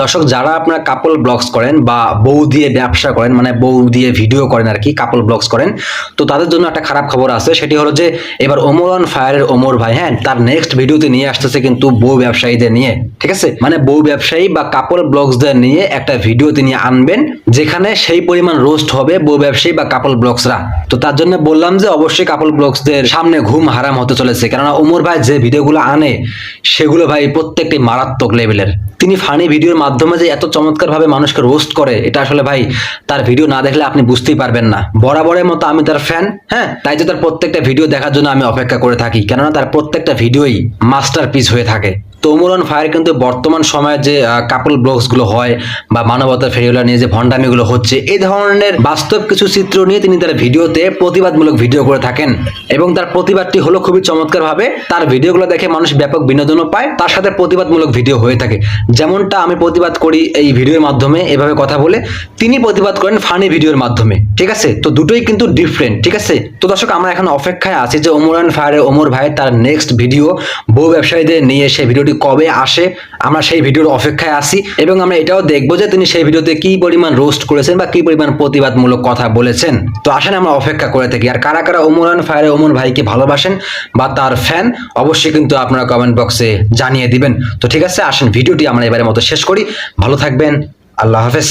দর্শক, যারা আপনারা কাপল ব্লগস করেন বা বউ দিয়ে ব্যবসা করেন মানে বউ দিয়ে ভিডিও করেন আর কি কাপল ব্লগস করেন, তো তাদের জন্য একটা খারাপ খবর আছে। সেটি হলো যে, এবার ওমর অন ফায়ারের ওমর ভাই হ্যাঁ তার নেক্সট ভিডিওতে নিয়ে আসতেছে কিন্তু বউ ব্যবসায়ীদের নিয়ে, ঠিক আছে? মানে বউ ব্যবসায়ী বা কাপল ব্লগসদের নিয়ে একটা ভিডিও তিনি আনবেন, যেখানে সেই পরিমাণ রোস্ট হবে বউ ব্যবসায়ী বা কাপল ব্লগসরা তো তার জন্য বললাম যে, অবশ্যই কাপল ব্লগসদের সামনে ঘুম হারাম হতে চলেছে। কেননা ওমর ভাই যে ভিডিওগুলো আনে, সেগুলো ভাই প্রত্যেকটি মারাত্মক লেভেলের তিনি ফানি ভিডিওর মাধ্যমে যে এত চমৎকার ভাবে মানুষকে রোস্ট করে, এটা আসলে ভাই তার ভিডিও না দেখলে আপনি বুঝতেই পারবেন না। বরাবরের মতো আমি তার ফ্যান হ্যাঁ? তাই যে তার প্রত্যেকটা ভিডিও দেখার জন্য আমি অপেক্ষা করে থাকি। কেননা তার প্রত্যেকটা ভিডিওই মাস্টার পিস হয়ে থাকে। তো ওমরন ফায়ার কিন্তু বর্তমান সময়ে যে কাপল ব্লগসগুলো হয় বা মানবতার ফেরিওলা নিয়ে যে ভণ্ডামিগুলো হচ্ছে এই ধরনের বাস্তব কিছু চিত্র নিয়ে তিনি তার ভিডিওতে প্রতিবাদমূলক ভিডিও করে থাকেন। এবং তার প্রতিবাদটি হলো খুবই চমৎকার ভাবে তার ভিডিওগুলো দেখে মানুষ ব্যাপক বিনোদনও পায়, তার সাথে প্রতিবাদমূলক ভিডিও হয়ে থাকে। যেমনটা আমি প্রতিবাদ করি এই ভিডিওর মাধ্যমে, এভাবে কথা বলে তিনি প্রতিবাদ করেন ফানি ভিডিওর মাধ্যমে, ঠিক আছে? তো দুটোই কিন্তু ডিফারেন্ট ঠিক আছে? তো দর্শক, আমরা এখন অপেক্ষায় আছি যে ওমরান ফায়ারের ওমর ভাই তার নেক্সট ভিডিও বউ ব্যবসায়ীদের নিয়ে সেই ভিডিওটি কবে আসে, আমরা সেই ভিডিওর অপেক্ষায় আসি এবং আমরা এটাও দেখব যে তিনি সেই ভিডিওতে কি পরিমাণ রোস্ট করেছেন বা কি পরিমাণ প্রতিবাদমূলক কথা বলেছেন। তো আসেন আমরা অপেক্ষা করে থাকি। আর কারা কারা ওমরান ফায়ারে ওমর ভাইকে ভালোবাসেন বা তার ফ্যান অবশ্যই কিন্তু আপনারা কমেন্ট বক্সে জানিয়ে দিবেন। তো ঠিক আছে, আসেন, ভিডিওটি আমরা এবারের মতো শেষ করি। ভালো থাকবেন, আল্লাহ হাফেজ।